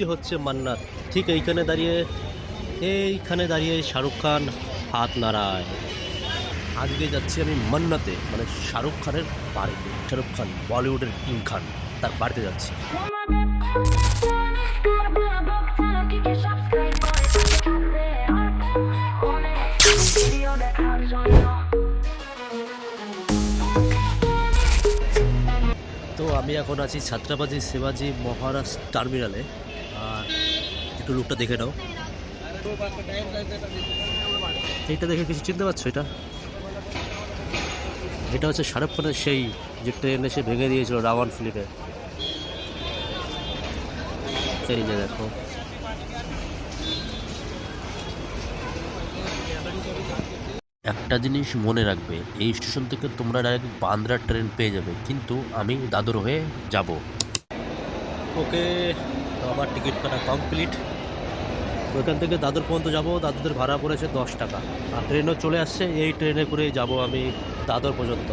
যে হচ্ছে মান্নাত। ঠিক এইখানে দাঁড়িয়ে এইখানে দাঁড়িয়ে শাহরুখ খান হাত নাড়ায়। আজকে যাচ্ছি আমি মান্নাতে মানে শাহরুখ খানের বাড়িতে। শাহরুখ খান, বলিউডের কিং খান, তার বাড়িতে যাচ্ছি। তো আমি এখন আছি ছাত্রাবাজি শিবাজি মহারাজ টার্মিনালে। আর একটু লুকটা দেখে নাও। এইটা দেখে কিছু চিনতে পারছ এটা? এটা হচ্ছে শাহরুখ খানের সেই যে ট্রেন এসে ভেঙে দিয়েছিল রাওয়ান ফিল্মে এই যে দেখো। একটা জিনিস মনে রাখবে, এই স্টেশন থেকে তোমরা ডাইরেক্ট বান্দ্রা ট্রেন পেয়ে যাবে, কিন্তু আমি দাদর হয়ে যাব। ওকে আমার টিকিট কাটা কমপ্লিট। ওখান থেকে দাদর পর্যন্ত যাব, দাদুদের ভাড়া পড়েছে দশ টাকা। আর ট্রেনও চলে আসছে, এই ট্রেনে করেই যাব আমি দাদর পর্যন্ত।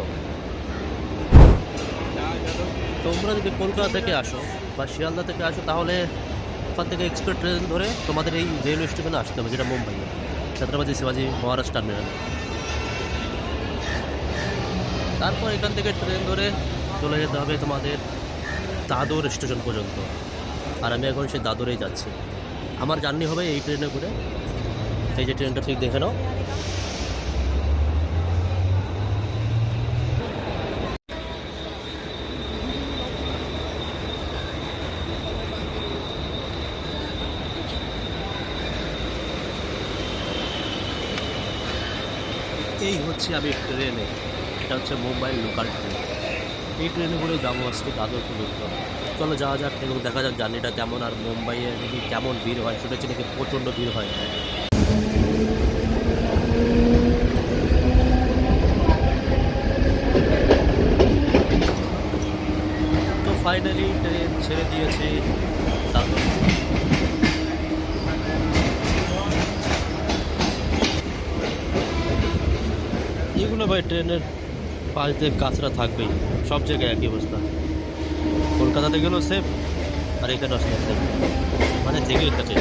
তোমরা যদি কলকাতা থেকে আসো বা শিয়ালদা থেকে আসো, তাহলে ওখান থেকে এক্সপ্রেস ট্রেন ধরে তোমাদের এই রেলওয়ে স্টেশনে আসতে হবে, যেটা মুম্বাই ছত্রপতি শিবাজি মহারাজ টার্মিনাল তারপর এখান থেকে ট্রেন ধরে চলে যেতে হবে তোমাদের দাদর স্টেশন পর্যন্ত। আর আমি এখন সেই দাদরেই যাচ্ছি। আমার জার্নি হবে এই ট্রেনে করে। এই যে ট্রেনটা ঠিক দেখে নাও। এই হচ্ছে আমি ট্রেনে। এটা হচ্ছে মুম্বাই লোকাল ট্রেন এই ট্রেনে করে যাব আজকে দাদর পর্যন্ত চলো যাওয়া যাক এবং দেখা যাক জার্নিটা কেমন আর মুম্বাইয়ে দেখি কেমন ভিড় হয়, শুনেছি নাকি প্রচণ্ড ভিড় হয়। তো ফাইনালি ট্রেন ছেড়ে দিয়েছে। এগুলো ভাই ট্রেনের পাশ দিয়ে কাঁচরা থাকবেই। সব জায়গায় একই অবস্থা। কলকাতাতে গেলেও সেফ আর এখানে আসলে সেফ মানে থেকে থাকে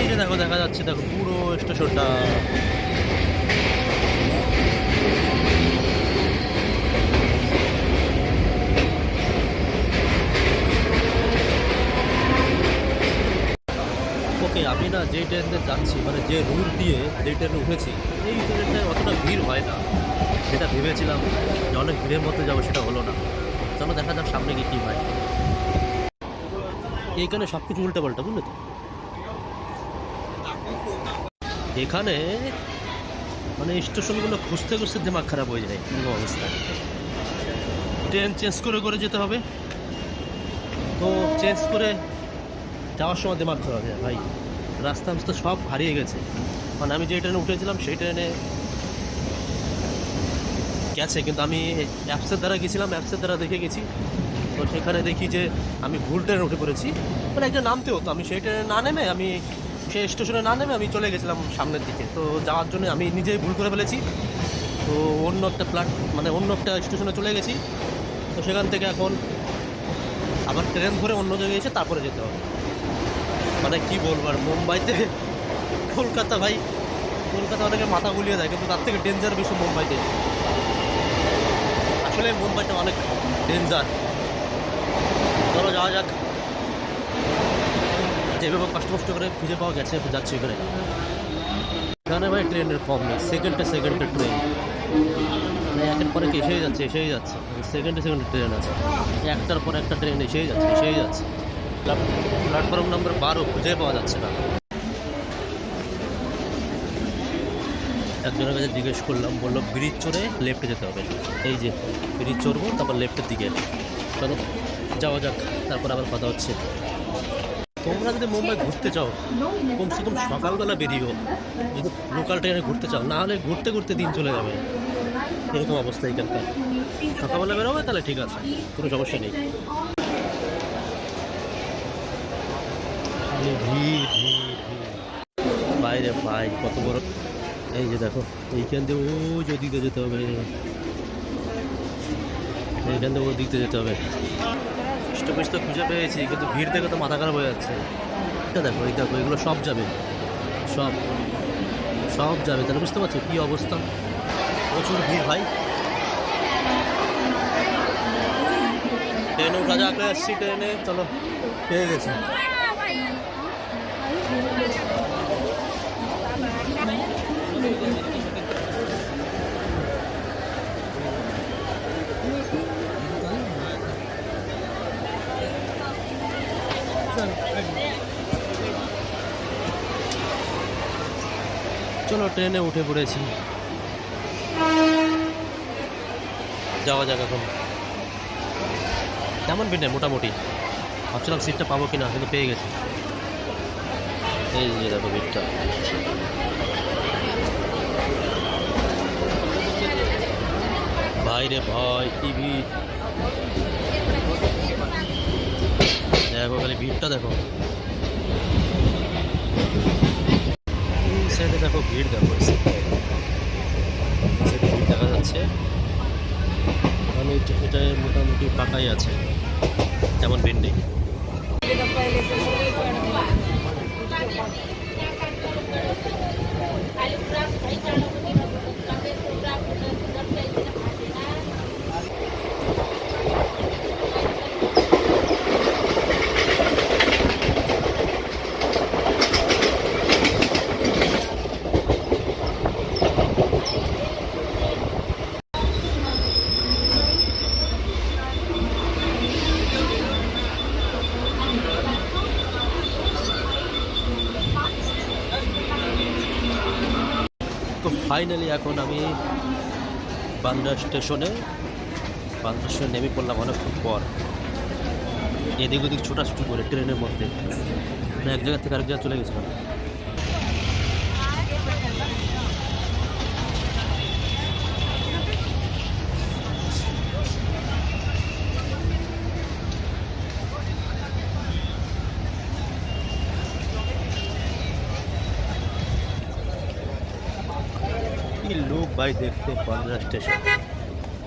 এই যে দেখো দেখা যাচ্ছে দেখো পুরো স্টেশনটা ওকে, আমি না যে ট্রেনে যাচ্ছি মানে যে রুট দিয়ে যে ট্রেনে উঠেছি, এই ট্রেনটায় অতটা ভিড় হয় না। সেটা ভেবেছিলাম যে অনেক ভিড়ের মধ্যে যাব, সেটা হলো না। চলো দেখা যাক সামনে গিয়ে কী হয়। এইখানে সব কিছু উল্টে পাল্টা বুঝলে তো? এখানে মানে স্টেশনগুলো খুঁজতে খুঁজতে দিমাগ খারাপ হয়ে যায় কোনো অবস্থা। ট্রেন চেঞ্জ করে করে যেতে হবে। তো চেঞ্জ করে যাওয়ার সময় খারাপ হয়ে যায় ভাই। রাস্তা রাস্তা সব হারিয়ে গেছে। মানে আমি যে ট্রেনে উঠেছিলাম, সেই ট্রেনে গেছে। কিন্তু আমি অ্যাপসের দ্বারা গেছিলাম অ্যাপসের দ্বারা দেখে গেছি। তো সেখানে দেখি যে আমি ভুল ট্রেনে উঠে পড়েছি। মানে একটা নামতে হতো আমি সেই ট্রেনে না নেমে, আমি সেই স্টেশনে না নেমে আমি চলে গেছিলাম সামনের দিকে। তো যাওয়ার জন্য আমি নিজেই ভুল করে ফেলেছি। তো অন্য একটা প্ল্যাট মানে অন্য একটা স্টেশনে চলে গেছি। তো সেখান থেকে এখন আবার ট্রেন ধরে অন্য জায়গায় এসে তারপরে যেতে হবে। মানে কি বলব আর, মুম্বাইতে, কলকাতা ভাই, কলকাতা অনেকে মাথা গুলিয়ে দেয়, কিন্তু তার থেকে ডেঞ্জার বেশি মুম্বাইতে। আসলে মুম্বাইটা অনেক ডেঞ্জার চলো যাওয়া যাক। যেভাবে কষ্ট কষ্ট করে খুঁজে পাওয়া গেছে, যাচ্ছি এখানে। এখানে ভাই ট্রেনের কম নেই সেকেন্ডে সেকেন্ডে ট্রেন মানে একের পরে এসেই যাচ্ছে এসেই যাচ্ছে। সেকেন্ডে সেকেন্ডে ট্রেন আছে। একটার পর একটা ট্রেন এসেই যাচ্ছে এসেই যাচ্ছে। প্ল্যাটফর্ম নম্বর বারো খুঁজে পাওয়া যাচ্ছে না। একজনের কাছে জিজ্ঞেস করলাম, বলল, ব্রিজ চড়ে লেফটে যেতে হবে। এই যে, ব্রিজ চড়বো, তারপর লেফটের দিকে। চলো, যাওয়া যাক, তারপর আবার কথা হচ্ছে। তোমরা যদি মুম্বাই ঘুরতে চাও, কমসে কম সকালবেলা বেরিয়েও যদি লোকাল ট্রেনে ঘুরতে চাও না হলে ঘুরতে ঘুরতে দিন চলে যাবে। এরকম অবস্থা এখানকার। সকালবেলা বেরোবে, তাহলে ঠিক আছে, কোনো সমস্যা নেই। ভিড় ভিড় ভিড় বাইরে ভাই কত বড়। এই যে দেখো, এইখান দিয়ে ও ওদিকে যেতে হবে। এইখান থেকে ওদিকে যেতে হবে। স্টপেজ খুঁজে পেয়েছি, কিন্তু ভিড় দেখে তো মাথা খারাপ হয়ে যাচ্ছে। এটা দেখো, এই দেখো, এগুলো সব যাবে। সব সব যাবে। তাহলে বুঝতে পারছ কী অবস্থা? প্রচুর ভিড় ভাই। ট্রেনে উঠা যাক, আসছি ট্রেনে। চলো পেয়ে গেছি। চলো ট্রেনে উঠে পড়েছি। যাওয়া যাক এখন। কেমন ভিড় নেই মোটামুটি? ভাবছিলাম সিটটা পাবো কিনা, কিন্তু পেয়ে গেছি। এই যে দেখো ভিড়টা। বাইরে ভয় কি ভিড়? দেখো খালি ভিড়টা দেখো এই সাইডে দেখো ভিড় দেখো ভিড় দেখা যাচ্ছে। মানে এটা মোটামুটি পাকাই আছে, তেমন ভিড় নেই তো ফাইনালি এখন আমি বান্দ্রা স্টেশনে বান্দ্রা স্টেশনে নেমে পড়লাম অনেকক্ষণ পর। এদিক ওদিক ছোটাছুটি করে ট্রেনের মধ্যে। মানে এক জায়গা থেকে আরেক জায়গায় চলে গেছিলাম। ভাই দেখতে বান্দ্রা স্টেশন।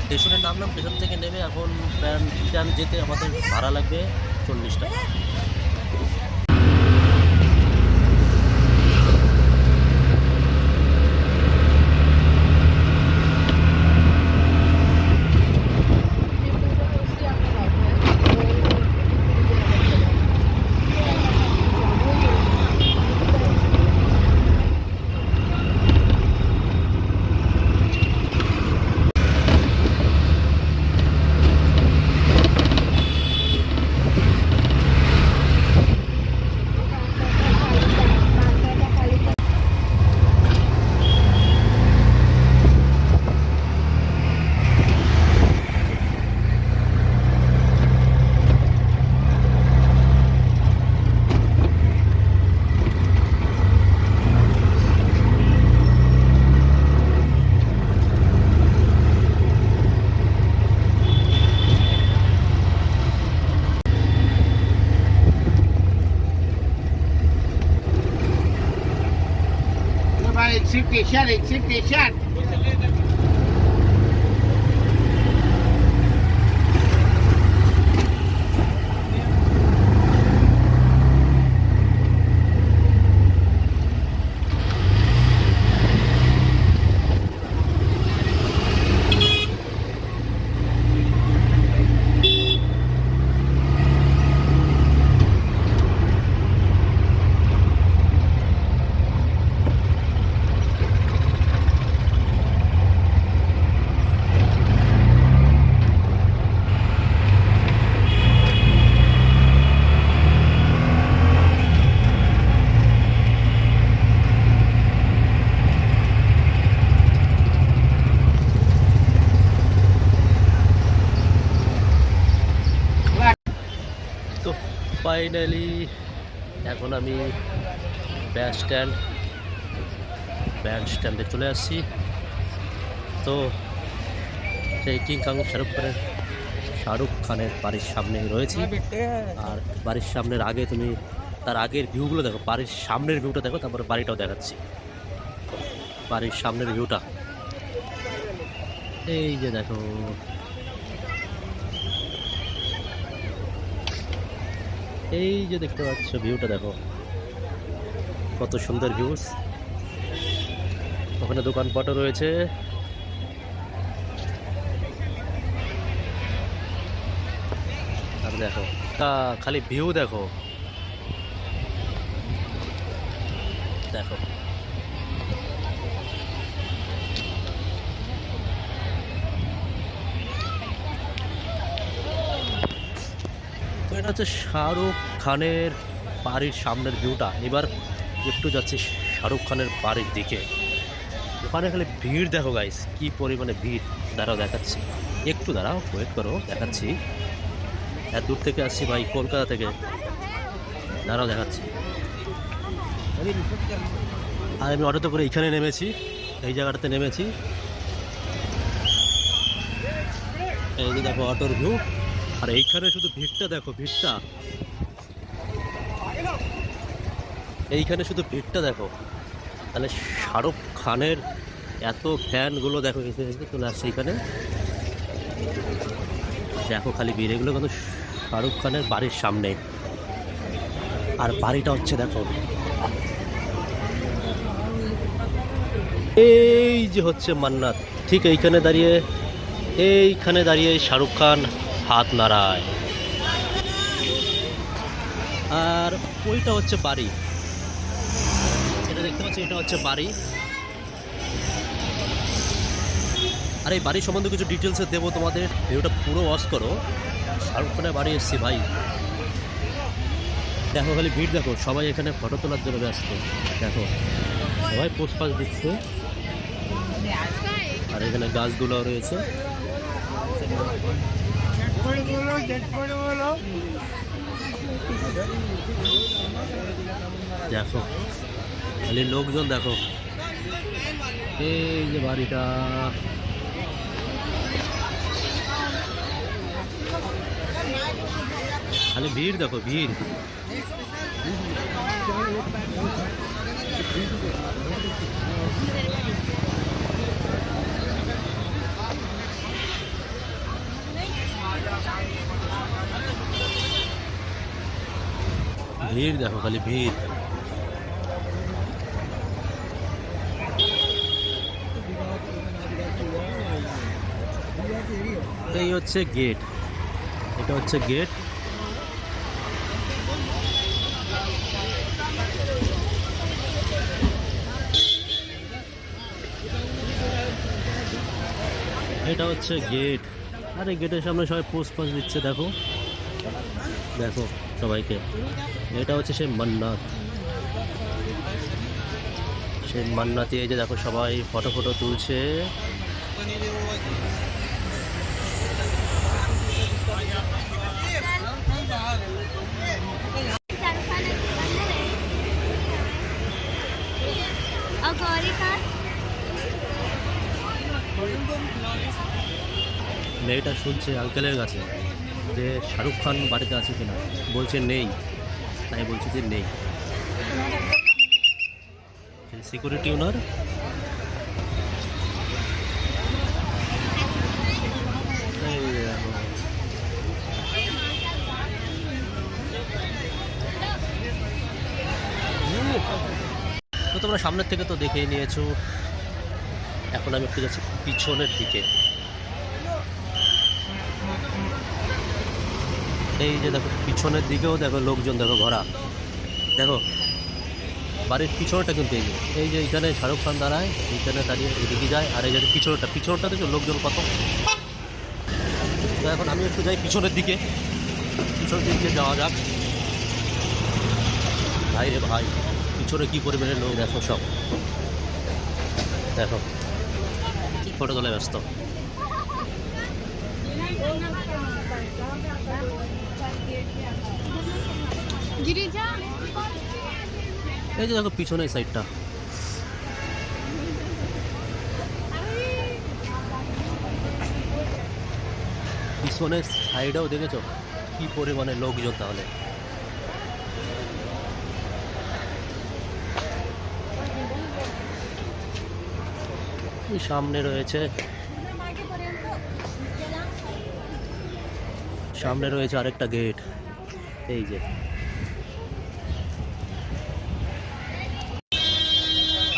স্টেশনের নামলাম স্টেশন থেকে নেবে এখন প্যান যেতে আমাদের ভাড়া লাগবে চল্লিশ টাকা। 下，你先给下 ফাইনালি এখন আমি ব্যান্ড স্ট্যান্ড ব্যান্ড স্ট্যান্ডে চলে আসছি। তো সেই কিং কাং শাহরুখ খানের শাহরুখ খানের বাড়ির সামনে রয়েছি। আর বাড়ির সামনের আগে তুমি তার আগের ভিউগুলো দেখো, বাড়ির সামনের ভিউটা দেখো, তারপরে বাড়িটাও দেখাচ্ছি। বাড়ির সামনের ভিউটা এই যে দেখো এই যে দেখতে পাচ্ছ ভিউটা দেখো। কত সুন্দর ভিউস ওখানে দোকানপাটও রয়েছে। আর দেখো খালি ভিউ দেখো। হচ্ছে শাহরুখ খানের বাড়ির সামনের ভিউটা। এবার একটু যাচ্ছি শাহরুখ খানের বাড়ির দিকে। ওখানে খালি ভিড় দেখো গাইস কি পরিমাণে ভিড়। দাঁড়াও, দেখাচ্ছি। একটু দাঁড়াও ওয়েট করো, দেখাচ্ছি। এত দূর থেকে আসছি ভাই, কলকাতা থেকে। দাঁড়াও, দেখাচ্ছি। আর আমি অটোতে করে এইখানে নেমেছি, এই জায়গাটাতে নেমেছি। এই যে দেখো অটোর ভিউ আর এইখানে শুধু ভিড়টা দেখো, ভিড়টা। এইখানে শুধু ভিড়টা দেখো। তাহলে শাহরুখ খানের এত ফ্যানগুলো দেখো চলে আসছে এইখানে। দেখো খালি ভিড়, এগুলো কিন্তু শাহরুখ খানের বাড়ির সামনে। আর বাড়িটা হচ্ছে দেখো। এই যে হচ্ছে মান্নাত, ঠিক এইখানে দাঁড়িয়ে এইখানে দাঁড়িয়ে শাহরুখ খান হাত নাড়ায়। আর ওইটা হচ্ছে বাড়ি। এটা দেখতে পাচ্ছি, এটা হচ্ছে বাড়ি। আর, এই বাড়ির সম্বন্ধে কিছু ডিটেলসে দেবো তোমাদের। ভিডিওটা পুরো ওয়াশ করো। শাহরুখ খানের বাড়ি এসছি ভাই। দেখো, খালি ভিড় দেখো। সবাই এখানে ফটো তোলার জন্য ব্যস্ত। দেখো, সবাই পোস্ট পাস দিচ্ছে। আর এখানে গাছগুলো রয়েছে। দেখো খালি লোকজন দেখো। এই যে বাড়িটা। খালি ভিড় দেখো ভিড়। ভিড়, দেখো খালি ভিড়। এই হচ্ছে গেট এটা হচ্ছে গেট এটা হচ্ছে গেট আরে গেটের সামনে সবাই পোস্ট পাস দিচ্ছে, দেখো। দেখো। সবাইকে। এটা হচ্ছে সেই মান্নাত। সেই মান্নাতে এই যে দেখো সবাই ফটো ফটো তুলছে। মেয়েটা শুনছে আঙ্কেলের কাছে। যে শাহরুখ খান বাড়িতে আছে কিনা। বলছে নেই। তাই বলছে যে নেই। সিকিউরিটি ওনার। তো তোমরা সামনের থেকে তো দেখেই নিয়েছো। এখন আমি একটু যাচ্ছি পিছনের দিকে। এই যে দেখো, পিছনের দিকেও দেখো লোকজন, দেখো ঘোরা দেখো, বাড়ির পিছনটা কিন্তু এই যে। এই যে এখানে শাহরুখ খান দাঁড়ায় এইখানে দাঁড়িয়ে এদিকে যায়, আর এই যে পিছনটা পিছনটা দেখো লোকজন কত। তো এখন আমি একটু যাই পিছনের দিকে। পিছনের দিকে যাওয়া যাক। ভাই রে ভাই, পিছনে কী পরিমাণে লোক দেখো সব। দেখো, ফটো তোলায় ব্যস্ত। এই যে দেখো পিছনের সাইডটা পিছনের সাইডেও দেখেছ? কি পরিমাণে লোকজন তাহলে? সামনে রয়েছে সামনে রয়েছে আরেকটা গেট এই যে।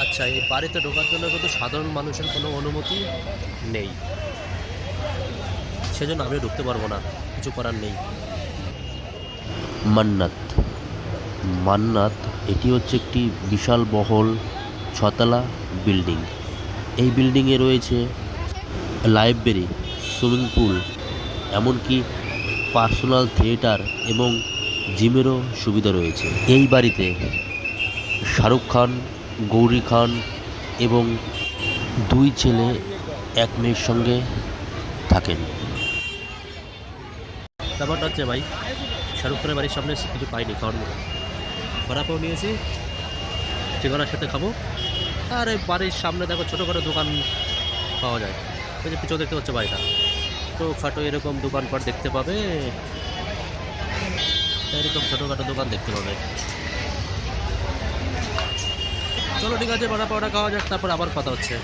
আচ্ছা এই বাড়িতে ঢোকার জন্য কিন্তু সাধারণ মানুষের কোনো অনুমতি নেই। সেজন্য আমিও ঢুকতে পারব না। কিছু করার নেই। মান্নাত। মান্নাত, এটি হচ্ছে একটি বিশাল বহল ছতলা বিল্ডিং। এই বিল্ডিংয়ে রয়েছে লাইব্রেরি, সুইমিং পুল, এমনকি পার্সোনাল থিয়েটার এবং জিমেরও সুবিধা রয়েছে। এই বাড়িতে শাহরুখ খান, গৌরী খান এবং দুই ছেলে, এক মেয়ের সঙ্গে থাকেন। ব্যাপারটা হচ্ছে ভাই, শাহরুখ খানের বাড়ির সামনে কিছু পাইনি, কারণ ভাড়াপাও নিয়েছি, ঠিকানার সাথে খাব। আর বাড়ির সামনে দেখো, ছোটোখাটো দোকান পাওয়া যায়। পিছনে দেখতে হচ্ছে বাড়িটা। তো খাটো এরকম দোকানপাট দেখতে পাবে। এরকম ছোটোখাটো দোকান দেখতে পাবে। চলো, ঠিক আছে বড়া পাওয়াটা খাওয়া যাক, তারপর আবার কথা হচ্ছে।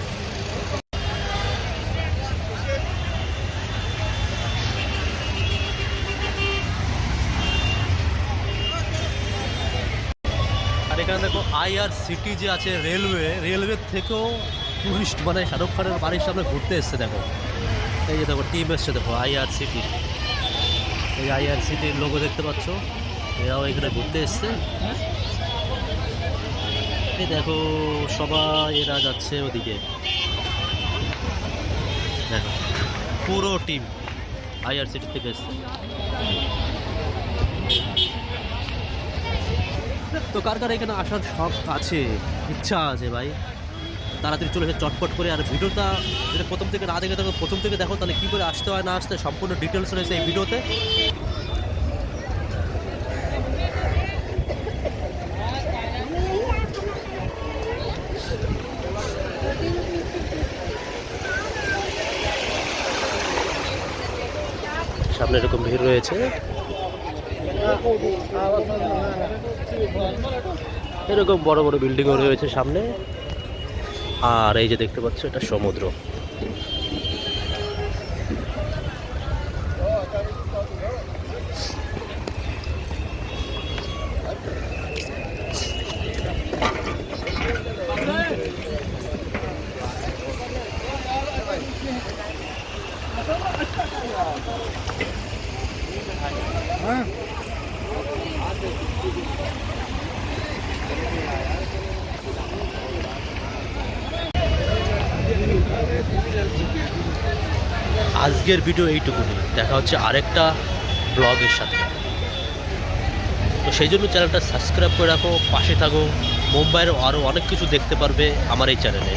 আর এখানে দেখো আইআর সিটি যে আছে, রেলওয়ে রেলওয়ে থেকেও টুরিস্ট মানে শাহরুখ খানের বাড়ির সামনে ঘুরতে এসছে, দেখো। এই যে দেখো টিম এসছে দেখো আইআর সিটি এই আইআর সিটির লোগো দেখতে পাচ্ছ? এরাও এখানে ঘুরতে এসছে। এই দেখো, সবাই এরা যাচ্ছে ওদিকে। দেখো, পুরো টিম আইআরসিটি থেকে এসছে। তো কার কার এখানে আসার শখ আছে? ইচ্ছা আছে ভাই। তাড়াতাড়ি চলে এসে চটপট করে, আর ভিডিওটা যদি প্রথম থেকে না দেখে থাকো, প্রথম থেকে দেখো, তাহলে কী করে আসতে হয়, না আসতে সম্পূর্ণ ডিটেলস রয়েছে এই ভিডিওতে। সামনে এরকম ভিড় রয়েছে। এরকম বড় বড় বিল্ডিংও রয়েছে সামনে। আর এই যে দেখতে পাচ্ছ এটা সমুদ্র। আজকের ভিডিও এইটুকুনি। দেখা হচ্ছে আরেকটা ব্লগের সাথে। তো সেই জন্য চ্যানেলটা সাবস্ক্রাইব করে রাখো, পাশে থাকো। মুম্বাইয়েরও আরও অনেক কিছু দেখতে পারবে আমার এই চ্যানেলে